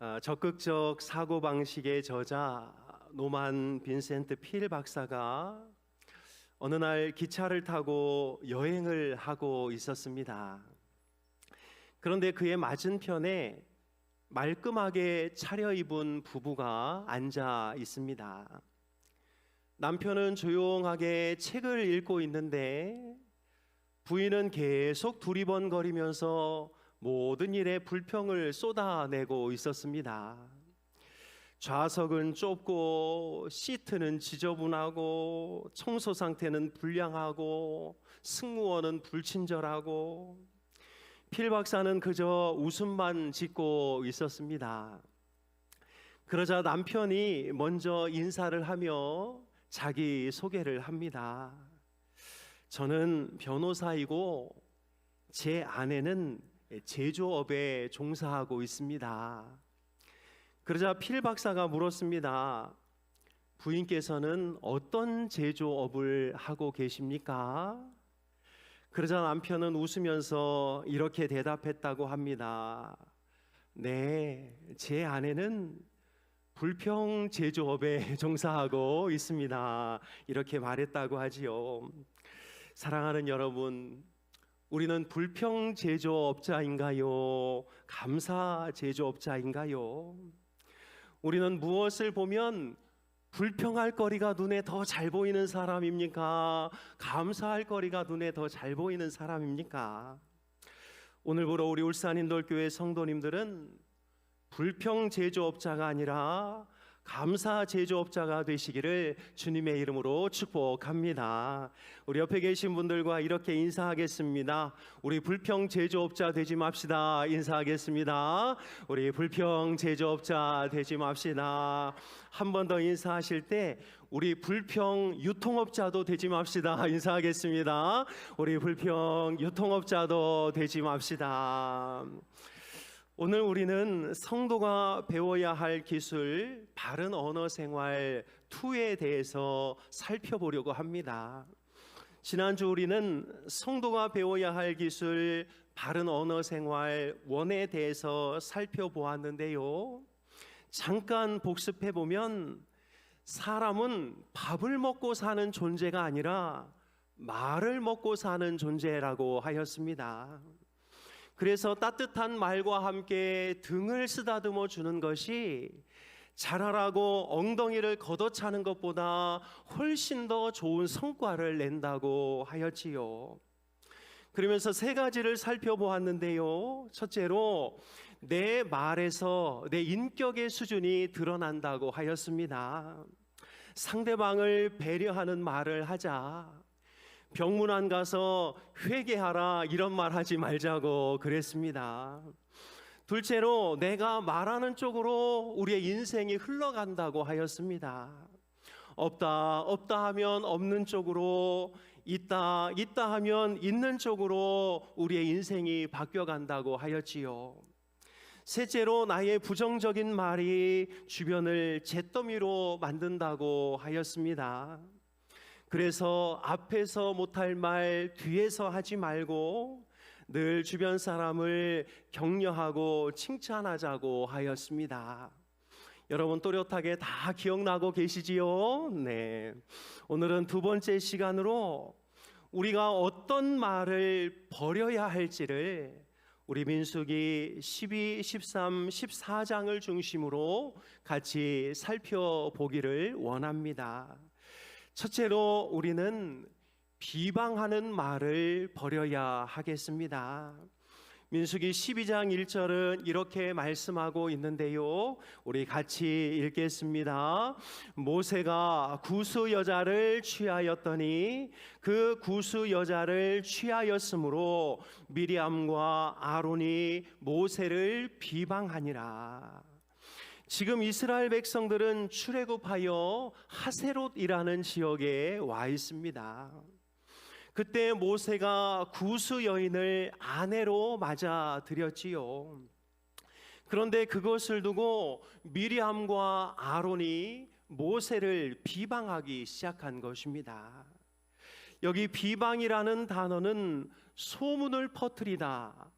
아, 적극적 사고 방식의 저자 노만 빈센트 필 박사가 어느 날 기차를 타고 여행을 하고 있었습니다. 그런데 그의 맞은편에 말끔하게 차려입은 부부가 앉아 있습니다. 남편은 조용하게 책을 읽고 있는데 부인은 계속 두리번거리면서 모든 일에 불평을 쏟아내고 있었습니다. 좌석은 좁고 시트는 지저분하고 청소 상태는 불량하고 승무원은 불친절하고 필 박사는 그저 웃음만 짓고 있었습니다. 그러자 남편이 먼저 인사를 하며 자기 소개를 합니다. 저는 변호사이고 제 아내는 제조업에 종사하고 있습니다. 그러자 필 박사가 물었습니다. 부인께서는 어떤 제조업을 하고 계십니까? 그러자 남편은 웃으면서 이렇게 대답했다고 합니다. 네, 제 아내는 불평 제조업에 종사하고 있습니다. 이렇게 말했다고 하지요. 사랑하는 여러분, 우리는 불평 제조업자인가요? 감사 제조업자인가요? 우리는 무엇을 보면 불평할 거리가 눈에 더 잘 보이는 사람입니까? 감사할 거리가 눈에 더 잘 보이는 사람입니까? 오늘부로 우리 울산인돌교회 성도님들은 불평 제조업자가 아니라 감사 제조업자가 되시기를 주님의 이름으로 축복합니다. 우리 옆에 계신 분들과 이렇게 인사하겠습니다. 우리 불평 제조업자 되지 맙시다. 인사하겠습니다. 우리 불평 제조업자 되지 맙시다. 한 번 더 인사하실 때 우리 불평 유통업자도 되지 맙시다. 인사하겠습니다. 우리 불평 유통업자도 되지 맙시다. 오늘 우리는 성도가 배워야 할 기술 바른 언어 생활 2에 대해서 살펴보려고 합니다. 지난주 우리는 성도가 배워야 할 기술 바른 언어 생활 1에 대해서 살펴보았는데요. 잠깐 복습해 보면 사람은 밥을 먹고 사는 존재가 아니라 말을 먹고 사는 존재라고 하였습니다. 그래서 따뜻한 말과 함께 등을 쓰다듬어 주는 것이 잘하라고 엉덩이를 걷어차는 것보다 훨씬 더 좋은 성과를 낸다고 하였지요. 그러면서 세 가지를 살펴보았는데요. 첫째로 내 말에서 내 인격의 수준이 드러난다고 하였습니다. 상대방을 배려하는 말을 하자. 병문안 가서 회개하라 이런 말 하지 말자고 그랬습니다. 둘째로 내가 말하는 쪽으로 우리의 인생이 흘러간다고 하였습니다. 없다 없다 하면 없는 쪽으로 있다 있다 하면 있는 쪽으로 우리의 인생이 바뀌어 간다고 하였지요. 셋째로 나의 부정적인 말이 주변을 잿더미로 만든다고 하였습니다. 그래서 앞에서 못할 말 뒤에서 하지 말고 늘 주변 사람을 격려하고 칭찬하자고 하였습니다. 여러분 또렷하게 다 기억나고 계시지요? 네. 오늘은 두 번째 시간으로 우리가 어떤 말을 버려야 할지를 우리 민수기 12, 13, 14장을 중심으로 같이 살펴보기를 원합니다. 첫째로 우리는 비방하는 말을 버려야 하겠습니다. 민수기 12장 1절은 이렇게 말씀하고 있는데요. 우리 같이 읽겠습니다. 모세가 구수 여자를 취하였더니 그 구수 여자를 취하였으므로 미리암과 아론이 모세를 비방하니라. 지금 이스라엘 백성들은 출애굽하여 하세롯이라는 지역에 와 있습니다. 그때 모세가 구수 여인을 아내로 맞아 들였지요. 그런데 그것을 두고 미리암과 아론이 모세를 비방하기 시작한 것입니다. 여기 비방이라는 단어는 소문을 퍼뜨리다,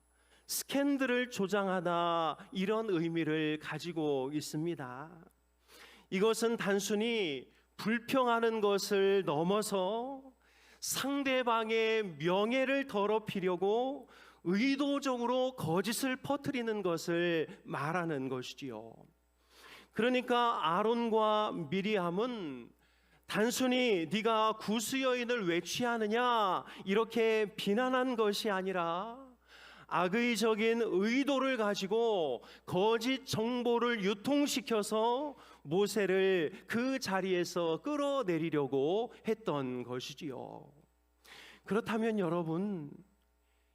스캔들을 조장하다 이런 의미를 가지고 있습니다. 이것은 단순히 불평하는 것을 넘어서 상대방의 명예를 더럽히려고 의도적으로 거짓을 퍼뜨리는 것을 말하는 것이지요. 그러니까 아론과 미리암은 단순히 네가 구수 여인을 왜 취하느냐 이렇게 비난한 것이 아니라 악의적인 의도를 가지고 거짓 정보를 유통시켜서 모세를 그 자리에서 끌어내리려고 했던 것이지요. 그렇다면 여러분,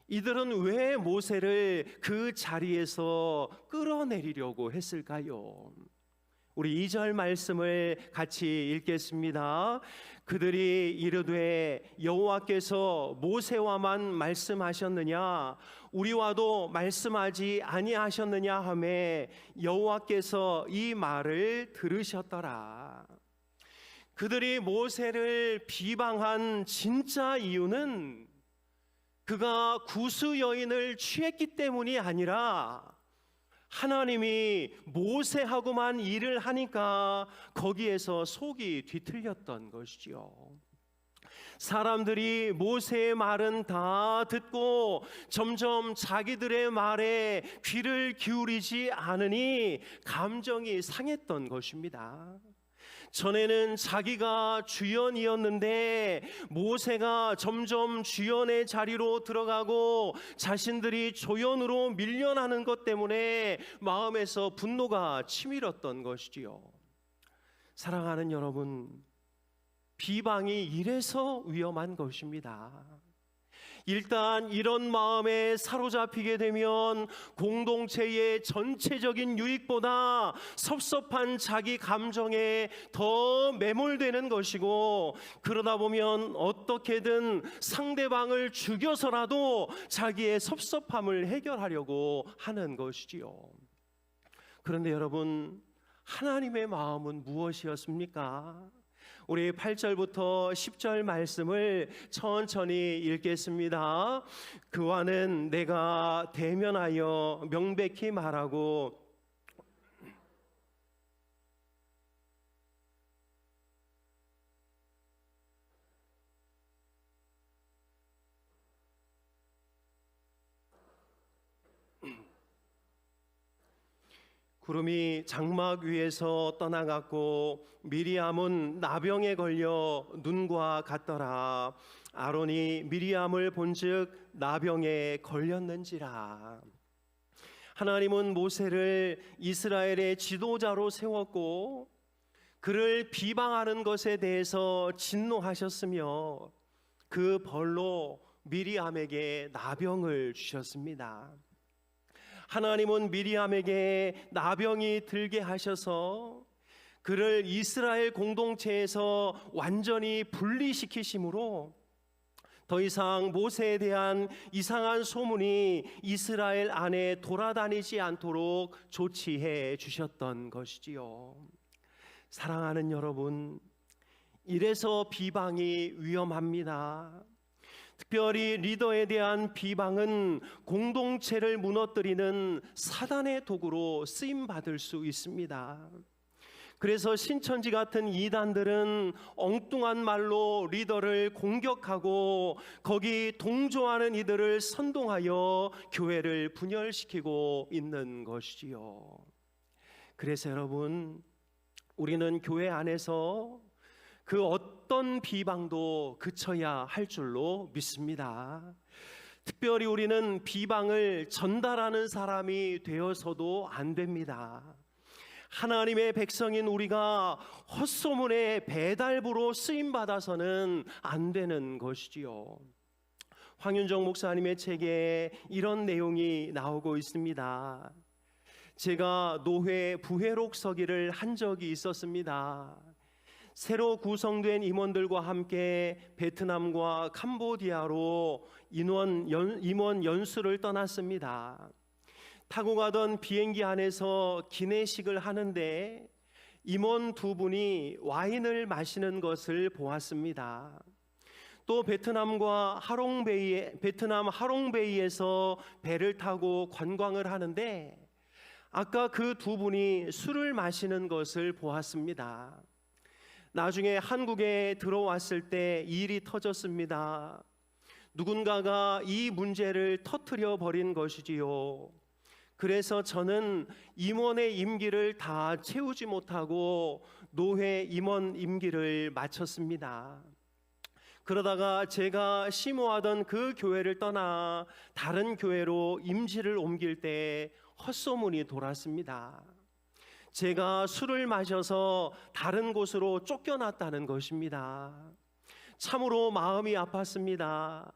이들은 왜 모세를 그 자리에서 끌어내리려고 했을까요? 우리 2절 말씀을 같이 읽겠습니다. 그들이 이르되 여호와께서 모세와만 말씀하셨느냐 우리와도 말씀하지 아니하셨느냐 하매 여호와께서 이 말을 들으셨더라. 그들이 모세를 비방한 진짜 이유는 그가 구수 여인을 취했기 때문이 아니라 하나님이 모세하고만 일을 하니까 거기에서 속이 뒤틀렸던 것이지요. 사람들이 모세의 말은 다 듣고 점점 자기들의 말에 귀를 기울이지 않으니 감정이 상했던 것입니다. 전에는 자기가 주연이었는데 모세가 점점 주연의 자리로 들어가고 자신들이 조연으로 밀려나는 것 때문에 마음에서 분노가 치밀었던 것이지요. 사랑하는 여러분, 비방이 이래서 위험한 것입니다. 일단 이런 마음에 사로잡히게 되면 공동체의 전체적인 유익보다 섭섭한 자기 감정에 더 매몰되는 것이고 그러다 보면 어떻게든 상대방을 죽여서라도 자기의 섭섭함을 해결하려고 하는 것이지요. 그런데 여러분, 하나님의 마음은 무엇이었습니까? 우리 8절부터 10절 말씀을 천천히 읽겠습니다. 그와는 내가 대면하여 명백히 말하고 구름이 장막 위에서 떠나갔고 미리암은 나병에 걸려 눈과 같더라. 아론이 미리암을 본즉 나병에 걸렸는지라. 하나님은 모세를 이스라엘의 지도자로 세웠고 그를 비방하는 것에 대해서 진노하셨으며 그 벌로 미리암에게 나병을 주셨습니다. 하나님은 미리암에게 나병이 들게 하셔서 그를 이스라엘 공동체에서 완전히 분리시키심으로 더 이상 모세에 대한 이상한 소문이 이스라엘 안에 돌아다니지 않도록 조치해 주셨던 것이지요. 사랑하는 여러분, 이래서 비방이 위험합니다. 특별히 리더에 대한 비방은 공동체를 무너뜨리는 사단의 도구로 쓰임 받을 수 있습니다. 그래서 신천지 같은 이단들은 엉뚱한 말로 리더를 공격하고 거기 동조하는 이들을 선동하여 교회를 분열시키고 있는 것이지요. 그래서 여러분, 우리는 교회 안에서 그 어떤 비방도 그쳐야 할 줄로 믿습니다. 특별히 우리는 비방을 전달하는 사람이 되어서도 안 됩니다. 하나님의 백성인 우리가 헛소문의 배달부로 쓰임 받아서는 안 되는 것이지요. 황윤정 목사님의 책에 이런 내용이 나오고 있습니다. 제가 노회 부회록 서기를 한 적이 있었습니다. 새로 구성된 임원들과 함께 베트남과 캄보디아로 인원 연, 임원 연수를 떠났습니다. 타고 가던 비행기 안에서 기내식을 하는데 임원 두 분이 와인을 마시는 것을 보았습니다. 또 베트남과 하롱베이 베트남 하롱베이에서 배를 타고 관광을 하는데 아까 그 두 분이 술을 마시는 것을 보았습니다. 나중에 한국에 들어왔을 때 일이 터졌습니다. 누군가가 이 문제를 터트려 버린 것이지요. 그래서 저는 임원의 임기를 다 채우지 못하고 노회 임원 임기를 마쳤습니다. 그러다가 제가 심호하던 그 교회를 떠나 다른 교회로 임지를 옮길 때 헛소문이 돌았습니다. 제가 술을 마셔서 다른 곳으로 쫓겨났다는 것입니다. 참으로 마음이 아팠습니다.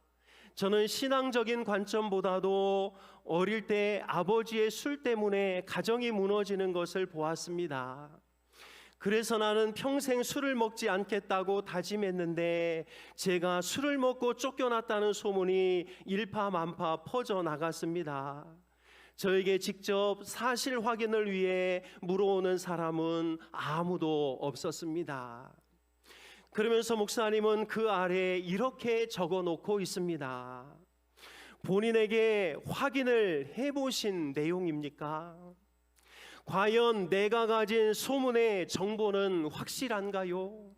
저는 신앙적인 관점보다도 어릴 때 아버지의 술 때문에 가정이 무너지는 것을 보았습니다. 그래서 나는 평생 술을 먹지 않겠다고 다짐했는데 제가 술을 먹고 쫓겨났다는 소문이 일파만파 퍼져 나갔습니다. 저에게 직접 사실 확인을 위해 물어오는 사람은 아무도 없었습니다. 그러면서 목사님은 그 아래에 이렇게 적어 놓고 있습니다. 본인에게 확인을 해보신 내용입니까? 과연 내가 가진 소문의 정보는 확실한가요?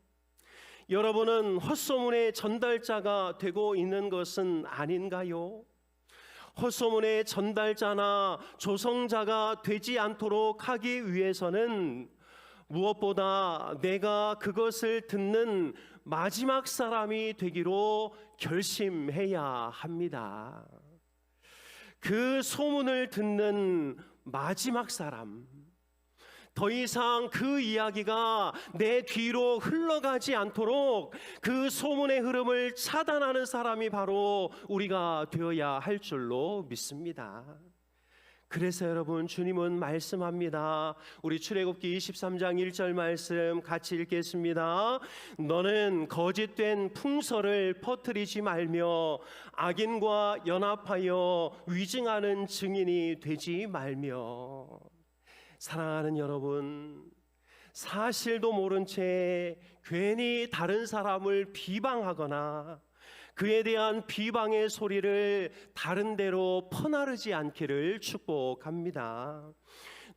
여러분은 헛소문의 전달자가 되고 있는 것은 아닌가요? 헛소문의 전달자나 조성자가 되지 않도록 하기 위해서는 무엇보다 내가 그것을 듣는 마지막 사람이 되기로 결심해야 합니다. 그 소문을 듣는 마지막 사람. 더 이상 그 이야기가 내 뒤로 흘러가지 않도록 그 소문의 흐름을 차단하는 사람이 바로 우리가 되어야 할 줄로 믿습니다. 그래서 여러분 주님은 말씀합니다. 우리 출애굽기 23장 1절 말씀 같이 읽겠습니다. 너는 거짓된 풍설을 퍼뜨리지 말며 악인과 연합하여 위증하는 증인이 되지 말며 사랑하는 여러분 사실도 모른 채 괜히 다른 사람을 비방하거나 그에 대한 비방의 소리를 다른 데로 퍼나르지 않기를 축복합니다.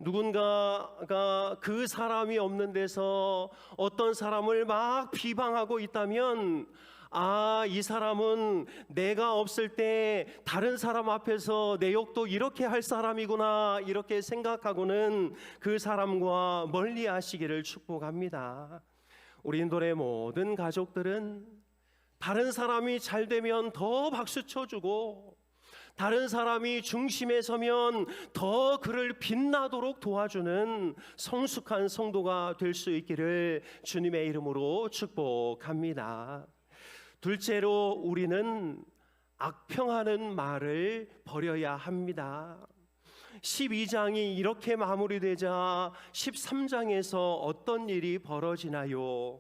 누군가가 그 사람이 없는 데서 어떤 사람을 막 비방하고 있다면 아, 이 사람은 내가 없을 때 다른 사람 앞에서 내 욕도 이렇게 할 사람이구나 이렇게 생각하고는 그 사람과 멀리 하시기를 축복합니다. 우리 인도의 모든 가족들은 다른 사람이 잘 되면 더 박수 쳐주고 다른 사람이 중심에 서면 더 그를 빛나도록 도와주는 성숙한 성도가 될 수 있기를 주님의 이름으로 축복합니다. 둘째로 우리는 악평하는 말을 버려야 합니다. 12장이 이렇게 마무리되자 13장에서 어떤 일이 벌어지나요?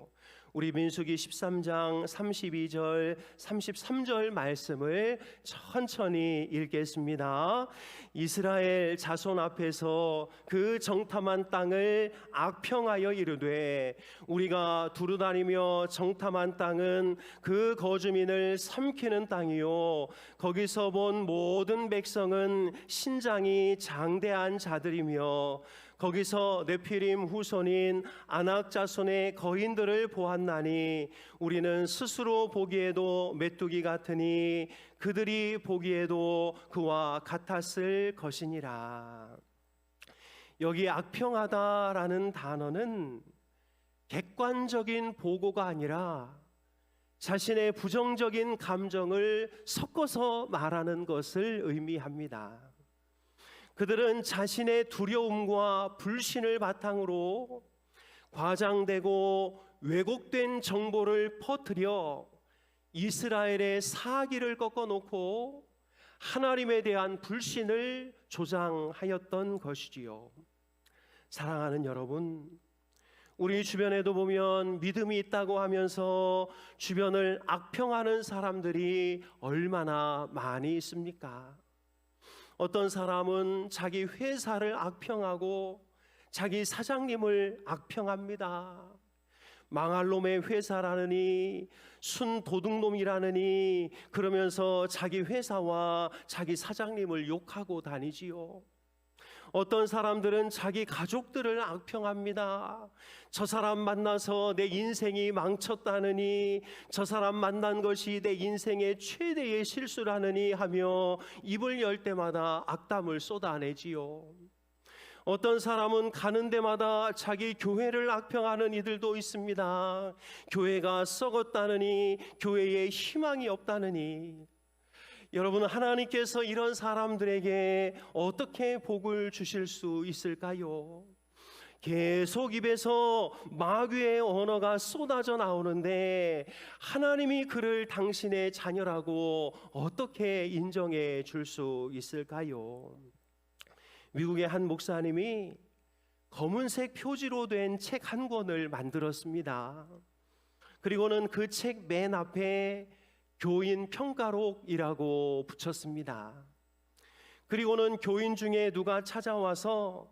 우리 민수기 13장 32절 33절 말씀을 천천히 읽겠습니다. 이스라엘 자손 앞에서 그 정탐한 땅을 악평하여 이르되 우리가 두루다니며 정탐한 땅은 그 거주민을 삼키는 땅이요 거기서 본 모든 백성은 신장이 장대한 자들이며 거기서 네피림 후손인 아낙 자손의 거인들을 보았나니 우리는 스스로 보기에도 메뚜기 같으니 그들이 보기에도 그와 같았을 것이니라. 여기 악평하다라는 단어는 객관적인 보고가 아니라 자신의 부정적인 감정을 섞어서 말하는 것을 의미합니다. 그들은 자신의 두려움과 불신을 바탕으로 과장되고 왜곡된 정보를 퍼뜨려 이스라엘의 사기를 꺾어 놓고 하나님에 대한 불신을 조장하였던 것이지요. 사랑하는 여러분, 우리 주변에도 보면 믿음이 있다고 하면서 주변을 악평하는 사람들이 얼마나 많이 있습니까? 어떤 사람은 자기 회사를 악평하고 자기 사장님을 악평합니다. 망할 놈의 회사라느니 순 도둑놈이라느니 그러면서 자기 회사와 자기 사장님을 욕하고 다니지요. 어떤 사람들은 자기 가족들을 악평합니다. 저 사람 만나서 내 인생이 망쳤다느니 저 사람 만난 것이 내 인생의 최대의 실수라느니 하며 입을 열 때마다 악담을 쏟아내지요. 어떤 사람은 가는 데마다 자기 교회를 악평하는 이들도 있습니다. 교회가 썩었다느니 교회에 희망이 없다느니 여러분 하나님께서 이런 사람들에게 어떻게 복을 주실 수 있을까요? 계속 입에서 마귀의 언어가 쏟아져 나오는데 하나님이 그를 당신의 자녀라고 어떻게 인정해 줄 수 있을까요? 미국의 한 목사님이 검은색 표지로 된 책 한 권을 만들었습니다. 그리고는 그 책 맨 앞에 교인 평가록이라고 붙였습니다. 그리고는 교인 중에 누가 찾아와서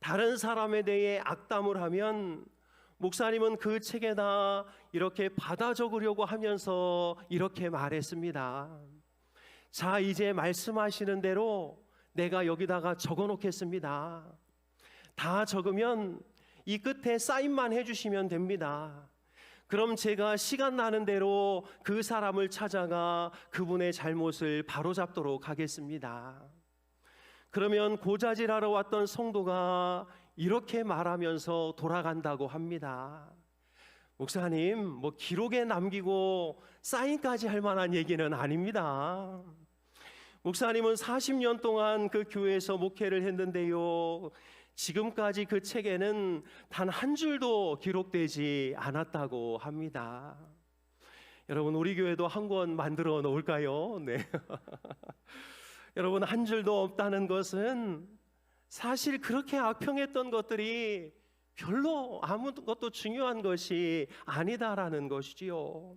다른 사람에 대해 악담을 하면 목사님은 그 책에다 이렇게 받아 적으려고 하면서 이렇게 말했습니다. 자, 이제 말씀하시는 대로 내가 여기다가 적어 놓겠습니다. 다 적으면 이 끝에 사인만 해주시면 됩니다. 그럼 제가 시간 나는 대로 그 사람을 찾아가 그분의 잘못을 바로잡도록 하겠습니다. 그러면 고자질하러 왔던 성도가 이렇게 말하면서 돌아간다고 합니다. 목사님, 뭐 기록에 남기고 사인까지 할 만한 얘기는 아닙니다. 목사님은 40년 동안 그 교회에서 목회를 했는데요. 지금까지 그 책에는 단 한 줄도 기록되지 않았다고 합니다. 여러분, 우리 교회도 한 권 만들어 놓을까요? 네. 여러분, 한 줄도 없다는 것은 사실 그렇게 악평했던 것들이 별로 아무것도 중요한 것이 아니다라는 것이지요.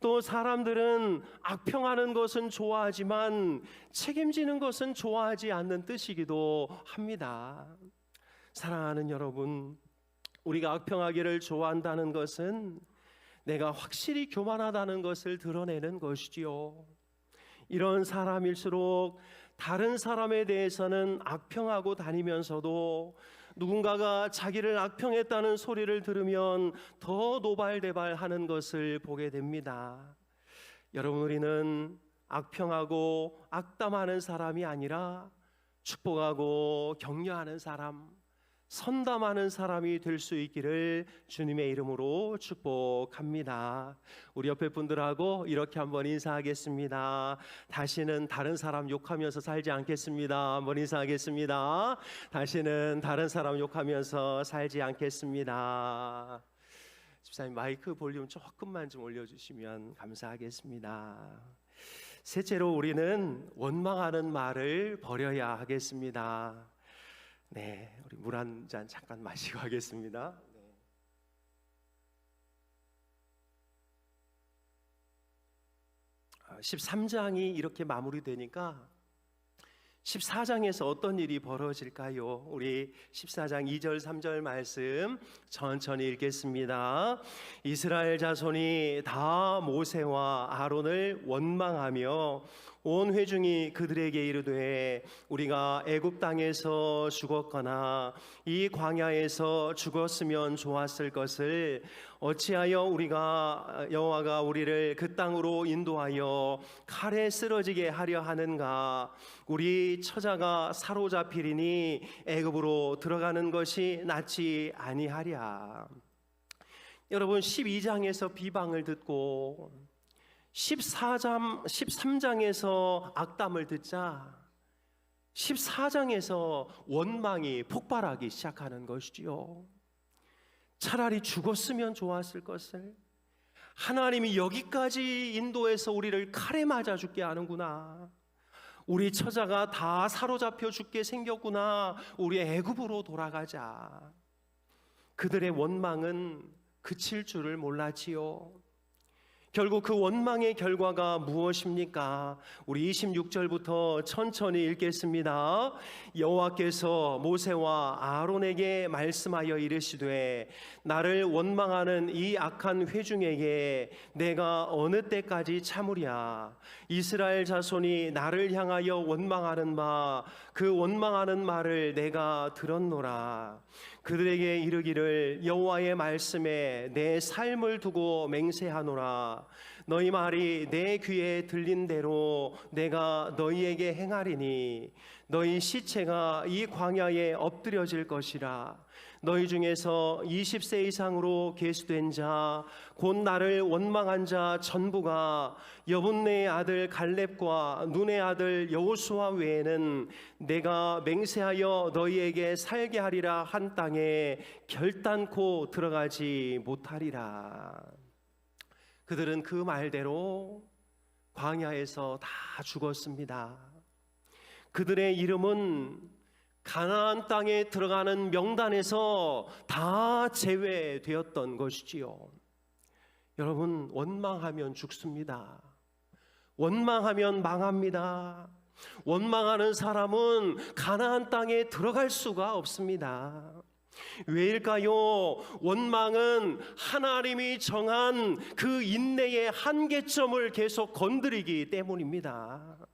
또 사람들은 악평하는 것은 좋아하지만 책임지는 것은 좋아하지 않는 뜻이기도 합니다. 사랑하는 여러분, 우리가 악평하기를 좋아한다는 것은 내가 확실히 교만하다는 것을 드러내는 것이지요. 이런 사람일수록 다른 사람에 대해서는 악평하고 다니면서도 누군가가 자기를 악평했다는 소리를 들으면 더 노발대발하는 것을 보게 됩니다. 여러분 우리는 악평하고 악담하는 사람이 아니라 축복하고 격려하는 사람, 선담하는 사람이 될 수 있기를 주님의 이름으로 축복합니다. 우리 옆에 분들하고 이렇게 한번 인사하겠습니다. 다시는 다른 사람 욕하면서 살지 않겠습니다. 한번 인사하겠습니다. 다시는 다른 사람 욕하면서 살지 않겠습니다. 집사님 마이크 볼륨 조금만 좀 올려주시면 감사하겠습니다. 셋째로 우리는 원망하는 말을 버려야 하겠습니다. 네, 우리 물 한 잔 잠깐 마시고 하겠습니다. 네. 아, 13장이 이렇게 마무리되니까 14장에서 어떤 일이 벌어질까요? 우리 14장 2절 3절 말씀 천천히 읽겠습니다. 이스라엘 자손이 다 모세와 아론을 원망하며 온 회중이 그들에게 이르되 우리가 애굽 땅에서 죽었거나 이 광야에서 죽었으면 좋았을 것을 어찌하여 우리가 여호와가 우리를 그 땅으로 인도하여 칼에 쓰러지게 하려 하는가? 우리 처자가 사로잡히리니 애굽으로 들어가는 것이 낫지 아니하랴. 여러분 12장에서 비방을 듣고 14장 13장에서 악담을 듣자 14장에서 원망이 폭발하기 시작하는 것이지요. 차라리 죽었으면 좋았을 것을 하나님이 여기까지 인도해서 우리를 칼에 맞아 죽게 하는구나. 우리 처자가 다 사로잡혀 죽게 생겼구나. 우리 애굽으로 돌아가자. 그들의 원망은 그칠 줄을 몰랐지요. 결국 그 원망의 결과가 무엇입니까? 우리 26절부터 천천히 읽겠습니다. 여호와께서 모세와 아론에게 말씀하여 이르시되 나를 원망하는 이 악한 회중에게 내가 어느 때까지 참으랴 이스라엘 자손이 나를 향하여 원망하는 바 그 원망하는 말을 내가 들었노라 그들에게 이르기를 여호와의 말씀에 내 삶을 두고 맹세하노라. 너희 말이 내 귀에 들린 대로 내가 너희에게 행하리니 너희 시체가 이 광야에 엎드려질 것이라 너희 중에서 20세 이상으로 계수된 자 곧 나를 원망한 자 전부가 여분네의 아들 갈렙과 눈의 아들 여호수아 외에는 내가 맹세하여 너희에게 살게 하리라 한 땅에 결단코 들어가지 못하리라 그들은 그 말대로 광야에서 다 죽었습니다. 그들의 이름은 가나안 땅에 들어가는 명단에서 다 제외되었던 것이지요. 여러분 원망하면 죽습니다. 원망하면 망합니다. 원망하는 사람은 가나안 땅에 들어갈 수가 없습니다. 왜일까요? 원망은 하나님이 정한 그 인내의 한계점을 계속 건드리기 때문입니다.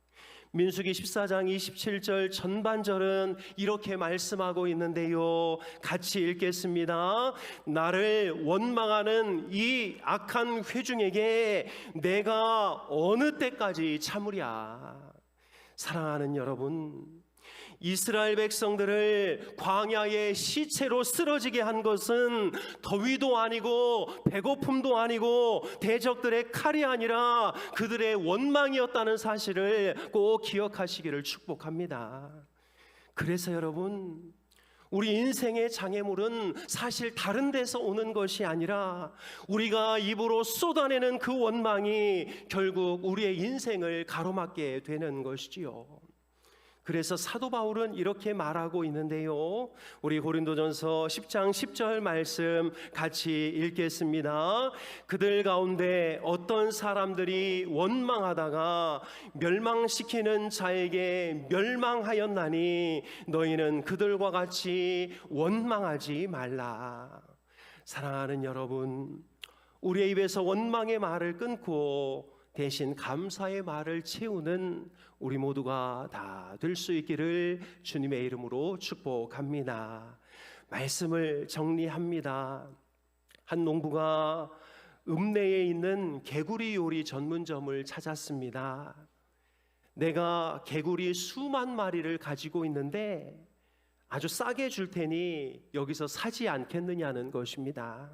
민수기 14장 27절 전반절은 이렇게 말씀하고 있는데요. 같이 읽겠습니다. 나를 원망하는 이 악한 회중에게 내가 어느 때까지 참으랴. 사랑하는 여러분, 이스라엘 백성들을 광야의 시체로 쓰러지게 한 것은 더위도 아니고 배고픔도 아니고 대적들의 칼이 아니라 그들의 원망이었다는 사실을 꼭 기억하시기를 축복합니다. 그래서 여러분 우리 인생의 장애물은 사실 다른 데서 오는 것이 아니라 우리가 입으로 쏟아내는 그 원망이 결국 우리의 인생을 가로막게 되는 것이지요. 그래서 사도 바울은 이렇게 말하고 있는데요. 우리 고린도전서 10장 10절 말씀 같이 읽겠습니다. 그들 가운데 어떤 사람들이 원망하다가 멸망시키는 자에게 멸망하였나니 너희는 그들과 같이 원망하지 말라. 사랑하는 여러분, 우리의 입에서 원망의 말을 끊고 대신 감사의 말을 채우는 우리 모두가 다 될 수 있기를 주님의 이름으로 축복합니다. 말씀을 정리합니다. 한 농부가 읍내에 있는 개구리 요리 전문점을 찾았습니다. 내가 개구리 수만 마리를 가지고 있는데 아주 싸게 줄 테니 여기서 사지 않겠느냐는 것입니다.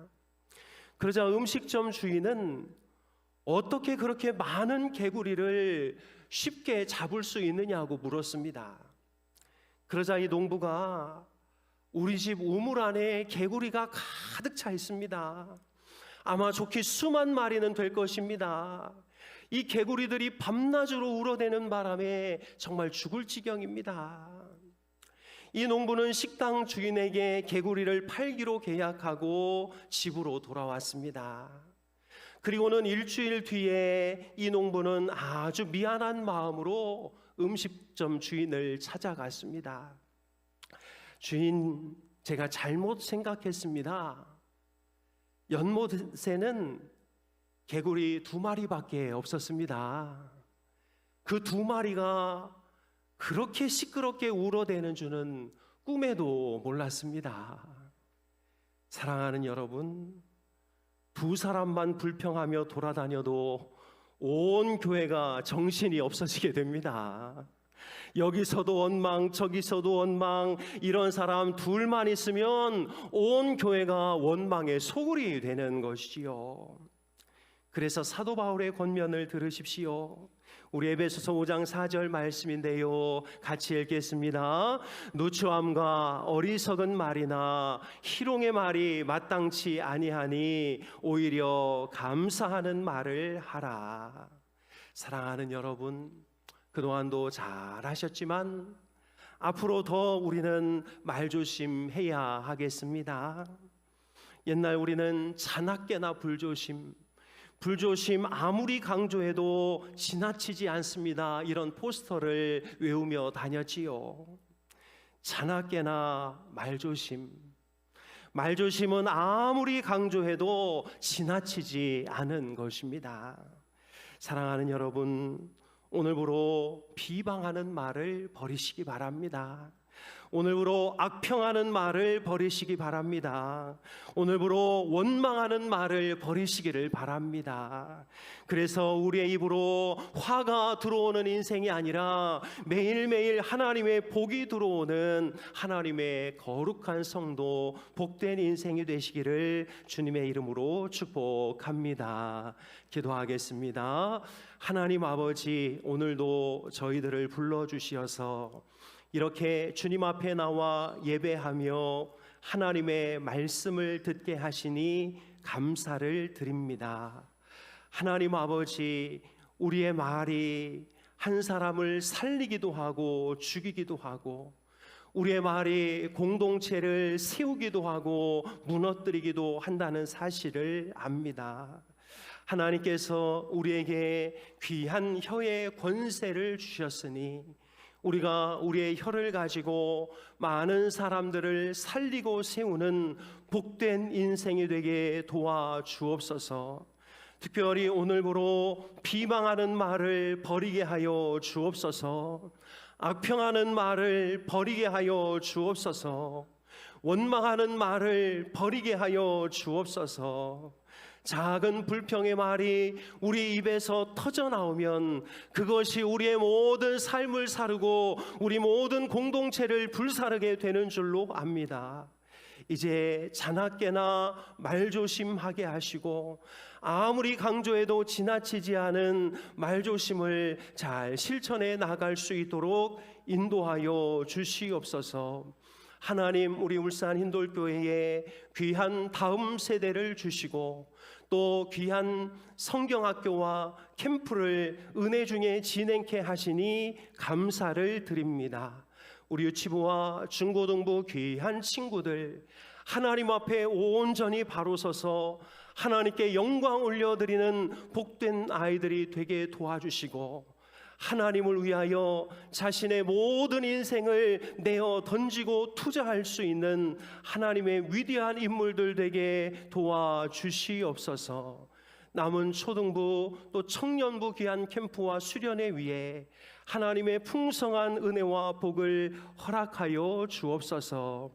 그러자 음식점 주인은 어떻게 그렇게 많은 개구리를 쉽게 잡을 수 있느냐고 물었습니다. 그러자 이 농부가 우리 집 우물 안에 개구리가 가득 차 있습니다. 아마 좋게 수만 마리는 될 것입니다. 이 개구리들이 밤낮으로 울어대는 바람에 정말 죽을 지경입니다. 이 농부는 식당 주인에게 개구리를 팔기로 계약하고 집으로 돌아왔습니다. 그리고는 일주일 뒤에 이 농부는 아주 미안한 마음으로 음식점 주인을 찾아갔습니다. 주인, 제가 잘못 생각했습니다. 연못에는 개구리 두 마리밖에 없었습니다. 그 두 마리가 그렇게 시끄럽게 울어대는 줄은 꿈에도 몰랐습니다. 사랑하는 여러분, 두 사람만 불평하며 돌아다녀도 온 교회가 정신이 없어지게 됩니다. 여기서도 원망, 저기서도 원망, 이런 사람 둘만 있으면 온 교회가 원망의 소굴이 되는 것이지요. 그래서 사도 바울의 권면을 들으십시오. 우리 에베소서 5장 4절 말씀인데요. 같이 읽겠습니다. 누추함과 어리석은 말이나 희롱의 말이 마땅치 아니하니 오히려 감사하는 말을 하라. 사랑하는 여러분, 그동안도 잘 하셨지만 앞으로 더 우리는 말조심해야 하겠습니다. 옛날 우리는 자나깨나 불조심 불조심 아무리 강조해도 지나치지 않습니다. 이런 포스터를 외우며 다녔지요. 자나깨나 말조심. 말조심은 아무리 강조해도 지나치지 않은 것입니다. 사랑하는 여러분, 오늘부로 비방하는 말을 버리시기 바랍니다. 오늘부로 악평하는 말을 버리시기 바랍니다. 오늘부로 원망하는 말을 버리시기를 바랍니다. 그래서 우리의 입으로 화가 들어오는 인생이 아니라 매일매일 하나님의 복이 들어오는 하나님의 거룩한 성도, 복된 인생이 되시기를 주님의 이름으로 축복합니다. 기도하겠습니다. 하나님 아버지, 오늘도 저희들을 불러 주시어서 이렇게 주님 앞에 나와 예배하며 하나님의 말씀을 듣게 하시니 감사를 드립니다. 하나님 아버지, 우리의 말이 한 사람을 살리기도 하고 죽이기도 하고 우리의 말이 공동체를 세우기도 하고 무너뜨리기도 한다는 사실을 압니다. 하나님께서 우리에게 귀한 혀의 권세를 주셨으니 우리가 우리의 혀를 가지고 많은 사람들을 살리고 세우는 복된 인생이 되게 도와 주옵소서. 특별히 오늘부로 비방하는 말을 버리게 하여 주옵소서. 악평하는 말을 버리게 하여 주옵소서. 원망하는 말을 버리게 하여 주옵소서. 작은 불평의 말이 우리 입에서 터져 나오면 그것이 우리의 모든 삶을 사르고 우리 모든 공동체를 불사르게 되는 줄로 압니다. 이제 자나깨나 말조심하게 하시고 아무리 강조해도 지나치지 않은 말조심을 잘 실천해 나갈 수 있도록 인도하여 주시옵소서. 하나님 우리 울산 힌돌교회에 귀한 다음 세대를 주시고 또 귀한 성경학교와 캠프를 은혜 중에 진행케 하시니 감사를 드립니다. 우리 유치부와 중고등부 귀한 친구들 하나님 앞에 온전히 바로 서서 하나님께 영광 올려드리는 복된 아이들이 되게 도와주시고 하나님을 위하여 자신의 모든 인생을 내어 던지고 투자할 수 있는 하나님의 위대한 인물들 되게 도와주시옵소서. 남은 초등부 또 청년부 귀한 캠프와 수련회 위에 하나님의 풍성한 은혜와 복을 허락하여 주옵소서.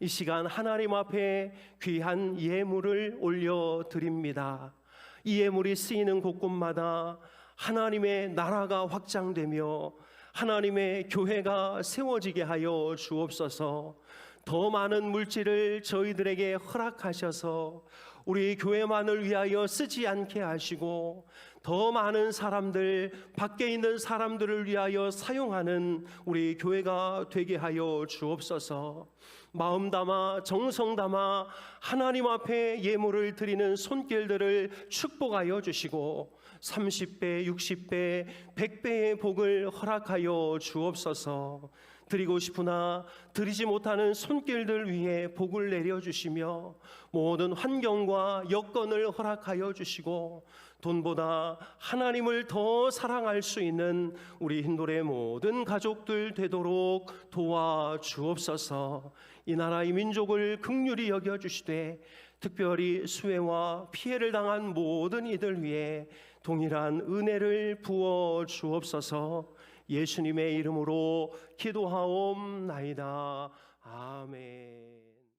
이 시간 하나님 앞에 귀한 예물을 올려 드립니다. 이 예물이 쓰이는 곳곳마다 하나님의 나라가 확장되며 하나님의 교회가 세워지게 하여 주옵소서. 더 많은 물질을 저희들에게 허락하셔서 우리 교회만을 위하여 쓰지 않게 하시고 더 많은 사람들 밖에 있는 사람들을 위하여 사용하는 우리 교회가 되게 하여 주옵소서. 마음 담아 정성 담아 하나님 앞에 예물을 드리는 손길들을 축복하여 주시고 30배, 60배, 100배의 복을 허락하여 주옵소서. 드리고 싶으나 드리지 못하는 손길들 위에 복을 내려 주시며 모든 환경과 여건을 허락하여 주시고 돈보다 하나님을 더 사랑할 수 있는 우리 힌돌의 모든 가족들 되도록 도와 주옵소서. 이 나라의 민족을 극률히 여겨 주시되 특별히 수해와 피해를 당한 모든 이들 위해 동일한 은혜를 부어 주옵소서. 예수님의 이름으로 기도하옵나이다. 아멘.